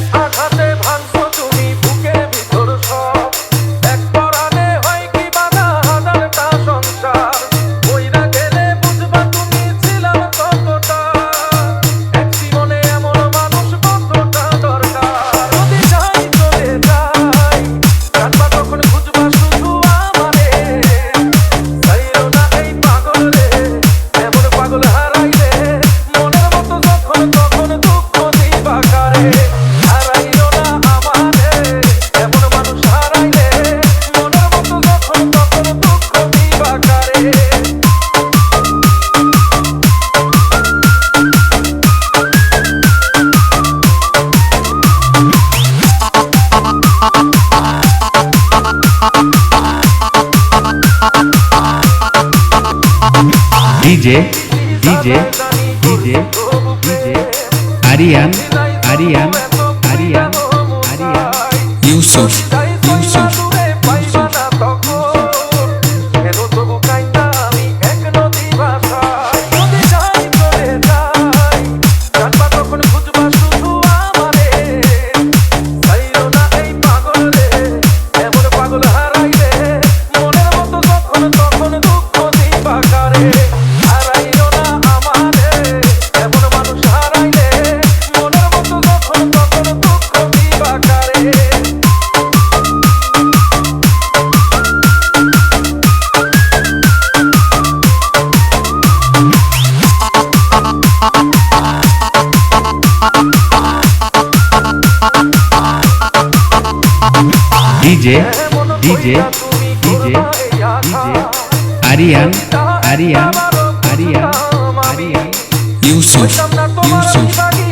back. DJ DJ DJ DJ Ariyan Ariyan Ariyan Ariyan Yusuf DJ DJ DJ DJ Ariyan Ariyan Ariyan Ariyan Yusuf Yusuf